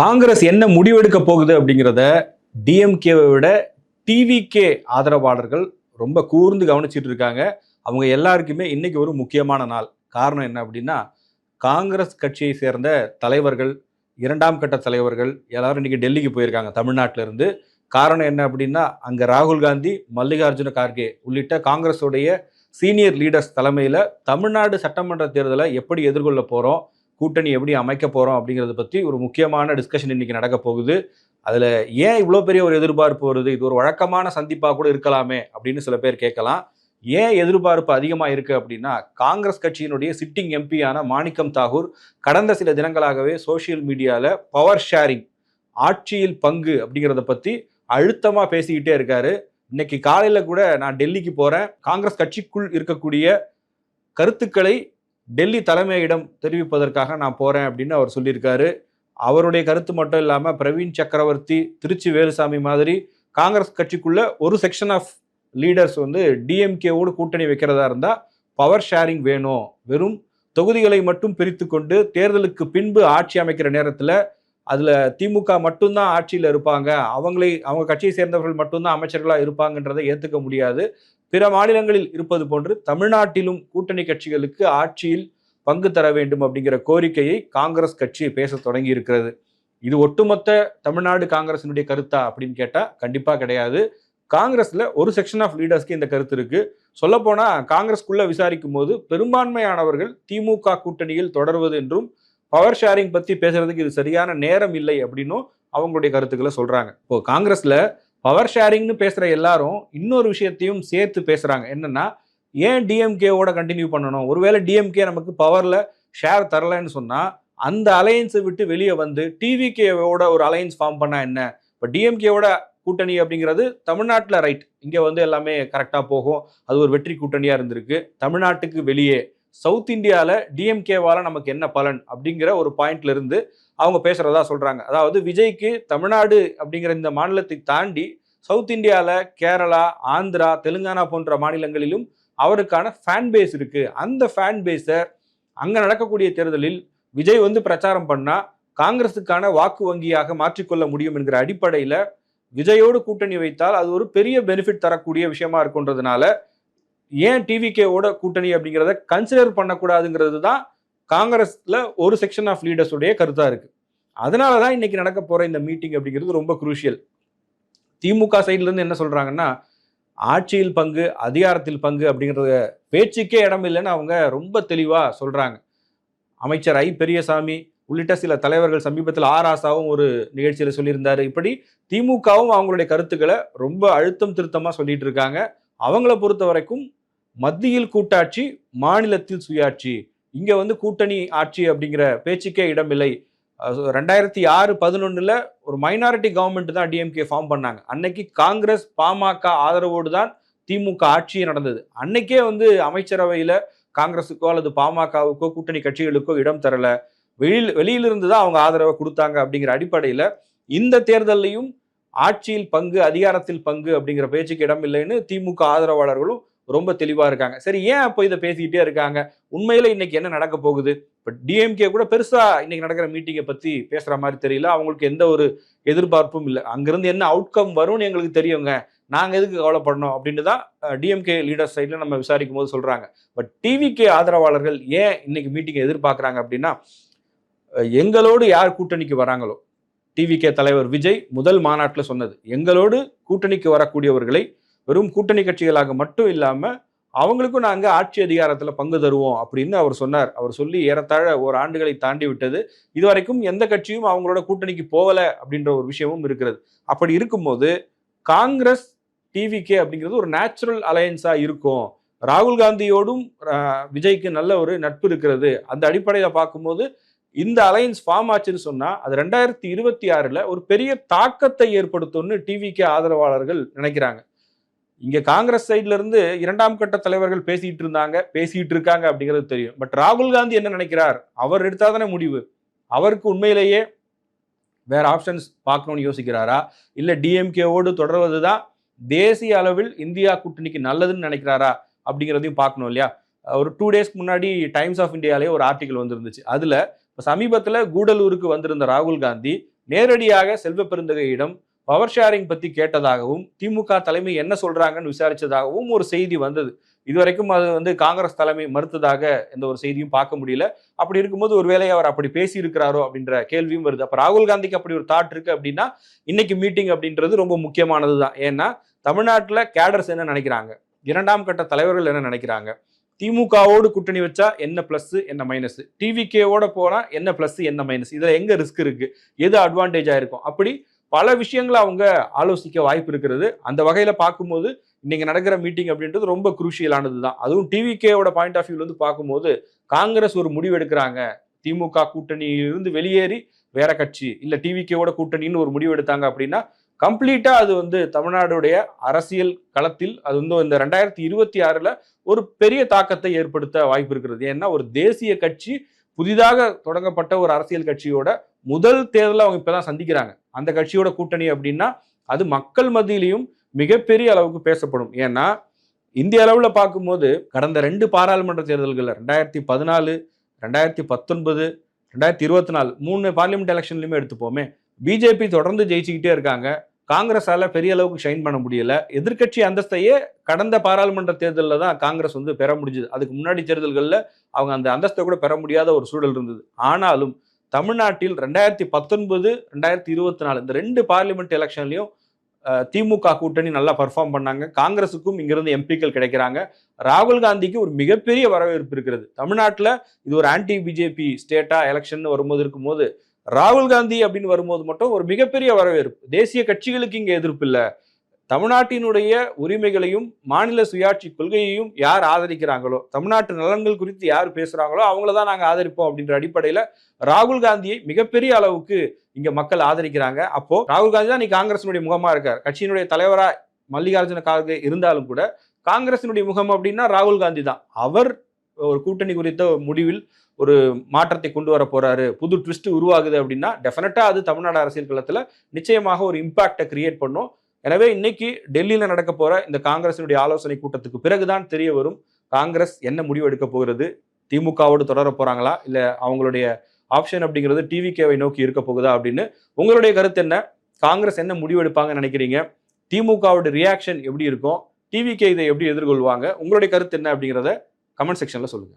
காங்கிரஸ் என்ன முடிவெடுக்க போகுது அப்படிங்கிறத டிஎம்கேவை விட டிவிகே ஆதரவாளர்கள் ரொம்ப கூர்ந்து கவனிச்சிட்டு இருக்காங்க. அவங்க எல்லாருக்குமே இன்னைக்கு ஒரு முக்கியமான நாள். காரணம் என்ன அப்படின்னா காங்கிரஸ் கட்சியை சேர்ந்த தலைவர்கள் இரண்டாம் கட்ட தலைவர்கள் எல்லாரும் இன்னைக்கு டெல்லிக்கு போயிருக்காங்க தமிழ்நாட்டிலேருந்து. காரணம் என்ன அப்படின்னா அங்கே ராகுல் காந்தி மல்லிகார்ஜுன கார்கே உள்ளிட்ட காங்கிரஸுடைய சீனியர் லீடர்ஸ் தலைமையில் தமிழ்நாடு சட்டமன்ற தேர்தலை எப்படி எதிர்கொள்ள போகிறோம் கூட்டணி எப்படி அமைக்க போகிறோம் அப்படிங்கிறத பற்றி ஒரு முக்கியமான டிஸ்கஷன் இன்றைக்கி நடக்க போகுது. அதில் ஏன் இவ்வளோ பெரிய ஒரு எதிர்பார்ப்பு வருது? இது ஒரு வழக்கமான சந்திப்பாக கூட இருக்கலாமே அப்படின்னு சில பேர் கேட்கலாம். ஏன் எதிர்பார்ப்பு அதிகமாக இருக்குது அப்படின்னா காங்கிரஸ் கட்சியினுடைய சிட்டிங் எம்பியான மாணிக்கம் தாகூர் கடந்த சில தினங்களாகவே சோஷியல் மீடியாவில் பவர் ஷேரிங் ஆட்சியில் பங்கு அப்படிங்கிறத பற்றி அழுத்தமாக பேசிக்கிட்டே இருக்காரு. இன்னைக்கு காலையில் கூட நான் டெல்லிக்கு போகிறேன் காங்கிரஸ் கட்சிக்குள் இருக்கக்கூடிய கருத்துக்களை டெல்லி தலைமையிடம் தெரிவிப்பதற்காக நான் போகிறேன் அப்படின்னு அவர் சொல்லியிருக்காரு. அவருடைய கருத்து மட்டும் இல்லாமல் பிரவீன் சக்கரவர்த்தி திருச்சி வேலுசாமி மாதிரி காங்கிரஸ் கட்சிக்குள்ள ஒரு செக்ஷன் ஆஃப் லீடர்ஸ் வந்து டிஎம்கேவோடு கூட்டணி வைக்கிறதா இருந்தால் பவர் ஷேரிங் வேணும். வெறும் தொகுதிகளை மட்டும் பிரித்து கொண்டு தேர்தலுக்கு பின்பு ஆட்சி அமைக்கிற நேரத்தில் அதில் திமுக மட்டும்தான் ஆட்சியில் இருப்பாங்க. அவங்களை அவங்க கட்சியை சேர்ந்தவர்கள் மட்டும்தான் அமைச்சர்களாக இருப்பாங்கன்றதை ஏற்றுக்க முடியாது. பிற மாநிலங்களில் இருப்பது போன்று தமிழ்நாட்டிலும் கூட்டணி கட்சிகளுக்கு ஆட்சியில் பங்கு தர வேண்டும் அப்படிங்கிற கோரிக்கையை காங்கிரஸ் கட்சி பேச தொடங்கி இருக்கிறது இது ஒட்டுமொத்த தமிழ்நாடு காங்கிரசினுடைய கருத்தா அப்படின்னு கேட்டால் கண்டிப்பாக கிடையாது. காங்கிரஸில் ஒரு செக்ஷன் ஆஃப் லீடர்ஸ்க்கு இந்த கருத்து இருக்கு. சொல்லப்போனால் காங்கிரஸ்குள்ள விசாரிக்கும் போது பெரும்பான்மையானவர்கள் திமுக கூட்டணியில் தொடர்வது என்றும் பவர் ஷேரிங் பற்றி பேசுறதுக்கு இது சரியான நேரம் இல்லை அப்படின்னும் அவங்களுடைய கருத்துக்களை சொல்கிறாங்க இப்போ காங்கிரஸில் பவர் ஷேரிங்னு பேசுகிற எல்லாரும் இன்னொரு விஷயத்தையும் சேர்த்து பேசுகிறாங்க என்னென்னா ஏன் டிஎம்கேவோட கண்டினியூ பண்ணணும்? ஒருவேளை டிஎம்கே நமக்கு பவரில் ஷேர் தரலைன்னு சொன்னால் அந்த அலையன்ஸை விட்டு வெளியே வந்து டிவிகேவோட ஒரு அலையன்ஸ் ஃபார்ம் பண்ணால் என்ன? இப்போ டிஎம்கேவோட கூட்டணி அப்படிங்கிறது தமிழ்நாட்டில் ரைட் இங்கே வந்து எல்லாமே கரெக்டாக போகும். அது ஒரு வெற்றி கூட்டணியாக இருந்திருக்கு. தமிழ்நாட்டுக்கு வெளியே சவுத் இந்தியாவில் டிஎம்கேவால் நமக்கு என்ன பலன் அப்படிங்கிற ஒரு பாயிண்ட்ல இருந்து அவங்க பேசுகிறதா சொல்கிறாங்க அதாவது விஜய்க்கு தமிழ்நாடு அப்படிங்கிற இந்த மாநிலத்தை தாண்டி சவுத் இந்தியாவில் கேரளா ஆந்திரா தெலுங்கானா போன்ற மாநிலங்களிலும் அவருக்கான ஃபேன் பேஸ் இருக்குது அந்த ஃபேன் பேஸை அங்கே நடக்கக்கூடிய தேர்தலில் விஜய் வந்து பிரச்சாரம் பண்ணால் காங்கிரஸுக்கான வாக்கு வங்கியாக மாற்றிக்கொள்ள முடியும் என்கிற அடிப்படையில் விஜயோடு கூட்டணி வைத்தால் அது ஒரு பெரிய பெனிஃபிட் தரக்கூடிய விஷயமா இருக்குன்றதுனால ஏன் டிவிகேவோட கூட்டணி அப்படிங்கிறத கன்சிடர் பண்ணக்கூடாதுங்கிறது தான் காங்கிரஸில் ஒரு செக்ஷன் ஆஃப் லீடர்ஸுடைய கருத்தாக இருக்குது அதனால தான் இன்னைக்கு நடக்க போகிற இந்த மீட்டிங் அப்படிங்கிறது ரொம்ப குரூஷியல் திமுக சைட்லேருந்து என்ன சொல்கிறாங்கன்னா ஆட்சியில் பங்கு அதிகாரத்தில் பங்கு அப்படிங்கிறத பேச்சுக்கே இடம் இல்லைன்னு அவங்க ரொம்ப தெளிவாக சொல்கிறாங்க அமைச்சர் ஐ பெரியசாமி உள்ளிட்ட சில தலைவர்கள் சமீபத்தில் ஆர் ஆசாவும் ஒரு நிகழ்ச்சியில் சொல்லியிருந்தார். இப்படி திமுகவும் அவங்களுடைய கருத்துக்களை ரொம்ப அழுத்தம் திருத்தமாக சொல்லிட்டு இருக்காங்க. அவங்கள பொறுத்த வரைக்கும் மத்தியில் கூட்டாட்சி மாநிலத்தில் சுயாட்சி. இங்க வந்து கூட்டணி ஆட்சி அப்படிங்கிற பேச்சுக்கே இடமில்லை. ரெண்டாயிரத்தி ஆறு பதினொன்றில் ஒரு மைனாரிட்டி கவர்மெண்ட் தான் டிஎம்கே ஃபார்ம் பண்ணாங்க. அன்னைக்கு காங்கிரஸ் பாமக ஆதரவோடு தான் திமுக ஆட்சியே நடந்தது. அன்னைக்கே வந்து அமைச்சரவையில் காங்கிரஸுக்கோ அல்லது பாமகவுக்கோ கூட்டணி கட்சிகளுக்கோ இடம் தரல. வெளியில் வெளியிலிருந்து தான் அவங்க ஆதரவை கொடுத்தாங்க அப்படிங்கிற அடிப்படையில் இந்த தேர்தலையும் ஆட்சியில் பங்கு அதிகாரத்தில் பங்கு அப்படிங்கிற பேச்சுக்கு இடம் இல்லைன்னு திமுக ஆதரவாளர்களும் ரொம்ப தெளிவாக இருக்காங்க. சரி ஏன் அப்போ இதை பேசிக்கிட்டே இருக்காங்க? உண்மையில இன்னைக்கு என்ன நடக்க போகுது? இப்போ டிஎம்கே கூட பெருசாக இன்னைக்கு நடக்கிற மீட்டிங்கை பற்றி பேசுகிற மாதிரி தெரியல. அவங்களுக்கு எந்த ஒரு எதிர்பார்ப்பும் இல்லை. அங்கேருந்து என்ன அவுட்கம் வரும்னு எங்களுக்கு தெரியுங்க. நாங்கள் எதுக்கு கவலைப்படணும் அப்படின்னு தான் டிஎம்கே லீடர் சைடில் நம்ம விசாரிக்கும் போது சொல்கிறாங்க பட் டிவிகே ஆதரவாளர்கள் ஏன் இன்னைக்கு மீட்டிங்கை எதிர்பார்க்குறாங்க அப்படின்னா எங்களோடு யார் கூட்டணிக்கு வராங்களோ? டிவிகே தலைவர் விஜய் முதல் மாநாட்டில் சொன்னது. எங்களோடு கூட்டணிக்கு வரக்கூடியவர்களை வெறும் கூட்டணி கட்சிகளாக மட்டும் இல்லாமல் அவங்களுக்கும் நாங்கள் ஆட்சி அதிகாரத்தில் பங்கு தருவோம் அப்படின்னு அவர் சொன்னார். அவர் சொல்லி ஏறத்தாழ ஒரு ஆண்டுகளை தாண்டி விட்டது. இதுவரைக்கும் எந்த கட்சியும் அவங்களோட கூட்டணிக்கு போகலை அப்படின்ற ஒரு விஷயமும் இருக்கிறது. அப்படி இருக்கும்போது காங்கிரஸ் டிவிகே அப்படிங்கிறது ஒரு நேச்சுரல் அலையன்ஸாக இருக்கும். ராகுல் காந்தியோடும் விஜய்க்கு நல்ல ஒரு நட்பு இருக்கிறது. அந்த அடிப்படையில் பார்க்கும்போது இந்த அலையன்ஸ் ஃபார்ம் ஆச்சுன்னு சொன்னால் அது ரெண்டாயிரத்தி இருபத்தி ஆறில் ஒரு பெரிய தாக்கத்தை ஏற்படுத்தும்னு டிவிகே ஆதரவாளர்கள் நினைக்கிறாங்க. இங்கே காங்கிரஸ் சைட்ல இருந்து இரண்டாம் கட்ட தலைவர்கள் பேசிட்டு இருந்தாங்க பேசிட்டு இருக்காங்க அப்படிங்கிறது தெரியும். பட் ராகுல் காந்தி என்ன நினைக்கிறார்? அவர் எடுத்தாதானே முடிவு. அவருக்கு உண்மையிலேயே வேற ஆப்ஷன்ஸ் பார்க்கணும்னு யோசிக்கிறாரா? இல்லை டிஎம்கேவோடு தொடர்வது தான் தேசிய அளவில் இந்தியா கூட்டணிக்கு நல்லதுன்னு நினைக்கிறாரா? அப்படிங்கிறதையும் பார்க்கணும் இல்லையா? ஒரு டூ டேஸ்க்கு முன்னாடி டைம்ஸ் ஆஃப் இந்தியாலே ஒரு ஆர்டிக்கல் வந்திருந்துச்சு. அதில் இப்போ சமீபத்தில் கூடலூருக்கு வந்திருந்த ராகுல் காந்தி நேரடியாக செல்வ பெருந்தகையிடம் பவர் ஷேரிங் பத்தி கேட்டதாகவும் திமுக தலைமை என்ன சொல்றாங்கன்னு விசாரிச்சதாகவும் ஒரு செய்தி வந்தது. இதுவரைக்கும் அது வந்து காங்கிரஸ் தலைமை மறுத்ததாக எந்த ஒரு செய்தியும் பார்க்க முடியல. அப்படி இருக்கும்போது ஒருவேளை அவர் அப்படி பேசி இருக்கிறாரோ அப்படின்ற கேள்வியும் வருது. அப்ப ராகுல் காந்திக்கு அப்படி ஒரு தாட் இருக்கு அப்படின்னா இன்னைக்கு மீட்டிங் அப்படின்றது ரொம்ப முக்கியமானது தான். ஏன்னா தமிழ்நாட்டில் கேடர்ஸ் என்ன நினைக்கிறாங்க? இரண்டாம் கட்ட தலைவர்கள் என்ன நினைக்கிறாங்க? திமுகவோடு கூட்டணி வச்சா என்ன பிளஸ் என்ன மைனஸ் டிவிகேவோட போனா என்ன பிளஸ் என்ன மைனஸ் இதுல எங்க ரிஸ்க் இருக்கு? எது அட்வான்டேஜா இருக்கும்? அப்படி பல விஷயங்களை அவங்க ஆலோசிக்க வாய்ப்பு இருக்கிறது. அந்த வகையில் பார்க்கும்போது இன்னைக்கு நடக்கிற மீட்டிங் அப்படின்றது ரொம்ப குரூஷியலானது தான் அதுவும் டிவிகேவோட பாயிண்ட் ஆஃப் வியூலேருந்து பார்க்கும்போது காங்கிரஸ் ஒரு முடிவு எடுக்கிறாங்க. திமுக கூட்டணியிலிருந்து வெளியேறி வேற கட்சி இல்லை டிவிகேவோட கூட்டணின்னு ஒரு முடிவு எடுத்தாங்க அப்படின்னா கம்ப்ளீட்டாக அது வந்து தமிழ்நாடுடைய அரசியல் களத்தில் அது வந்து இந்த ரெண்டாயிரத்தி இருபத்தி ஆறில் ஒரு பெரிய தாக்கத்தை ஏற்படுத்த வாய்ப்பு இருக்கிறது. ஏன்னா ஒரு தேசிய கட்சி புதிதாக தொடங்கப்பட்ட ஒரு அரசியல் கட்சியோட முதல் தேர்தலை அவங்க இப்போதான் சந்திக்கிறாங்க. அந்த கட்சியோட கூட்டணி அப்படின்னா அது மக்கள் மத்தியிலையும் மிகப்பெரிய அளவுக்கு பேசப்படும். ஏன்னா இந்திய அளவில் பார்க்கும்போது கடந்த ரெண்டு பாராளுமன்ற தேர்தல்களில் ரெண்டாயிரத்தி பதினாலு ரெண்டாயிரத்தி பத்தொன்பது ரெண்டாயிரத்தி இருபத்தி நாலு மூணு பார்லிமெண்ட் எலெக்ஷன்லையுமே எடுத்துப்போமே. பிஜேபி தொடர்ந்து ஜெயிச்சுக்கிட்டே இருக்காங்க. காங்கிரஸால பெரிய அளவுக்கு ஷைன் பண்ண முடியல. எதிர்க்கட்சி அந்தஸ்தையே கடந்த பாராளுமன்ற தேர்தலில் தான் காங்கிரஸ் வந்து பெற முடிஞ்சது. அதுக்கு முன்னாடி தேர்தல்களில் அவங்க அந்த அந்தஸ்தை கூட பெற முடியாத ஒரு சூழல் இருந்தது. ஆனாலும் தமிழ்நாட்டில் ரெண்டாயிரத்தி பத்தொன்பது ரெண்டாயிரத்தி இருபத்தி நாலு இந்த ரெண்டு பார்லிமெண்ட் எலெக்ஷன்லையும் திமுக கூட்டணி நல்லா பர்ஃபார்ம் பண்ணாங்க. காங்கிரஸுக்கும் இங்கிருந்து எம்பிக்கள் கிடைக்கிறாங்க. ராகுல் காந்திக்கு ஒரு மிகப்பெரிய வரவேற்பு இருக்கிறது. தமிழ்நாட்டில் இது ஒரு ஆன்டி பிஜேபி ஸ்டேட்டா எலெக்ஷன் வரும்போது இருக்கும்போது ராகுல் காந்தி அப்படின்னு வரும்போது மட்டும் ஒரு மிகப்பெரிய வரவேற்பு. தேசிய கட்சிகளுக்கு இங்கே எதிர்ப்பு இல்லை. தமிழ்நாட்டினுடைய உரிமைகளையும் மாநில சுயாட்சி கொள்கையையும் யார் ஆதரிக்கிறாங்களோ தமிழ்நாட்டு நலன்கள் குறித்து யார் பேசுகிறாங்களோ அவங்கள தான் நாங்கள் ஆதரிப்போம் அப்படின்ற அடிப்படையில் ராகுல் காந்தியை மிகப்பெரிய அளவுக்கு இங்கே மக்கள் ஆதரிக்கிறாங்க. அப்போது ராகுல் காந்தி தான் நீ காங்கிரஸினுடைய முகமாக இருக்கார். கட்சியினுடைய தலைவராக மல்லிகார்ஜுன கார்கே இருந்தாலும் கூட காங்கிரசினுடைய முகம் அப்படின்னா ராகுல் காந்தி தான். அவர் ஒரு கூட்டணி குறித்த முடிவில் ஒரு மாற்றத்தை கொண்டு வர போறாரு. புது ட்விஸ்ட் உருவாகுது அப்படின்னா டெஃபினட்டா அது தமிழ்நாடு அரசியல் களத்துல நிச்சயமாக ஒரு இம்பாக்டை கிரியேட் பண்ணும். எனவே இன்னைக்கு டெல்லியில நடக்க போற இந்த காங்கிரசினுடைய ஆலோசனை கூட்டத்துக்கு பிறகுதான் தெரிய வரும் காங்கிரஸ் என்ன முடிவு எடுக்க போகிறது திமுகவோடு தொடர போறாங்களா? இல்ல அவங்களுடைய ஆப்ஷன் அப்படிங்கிறது டிவிகேவை நோக்கி இருக்க போகுதா அப்படின்னு உங்களுடைய கருத்து என்ன? காங்கிரஸ் என்ன முடிவு எடுப்பாங்கன்னு நினைக்கிறீங்க? திமுகவோட ரியாக்ஷன் எப்படி இருக்கும்? டிவிகே இதை எப்படி எதிர்கொள்வாங்க? உங்களுடைய கருத்து என்ன அப்படிங்கிறத கமெண்ட் செக்ஷன்ல சொல்லுங்க.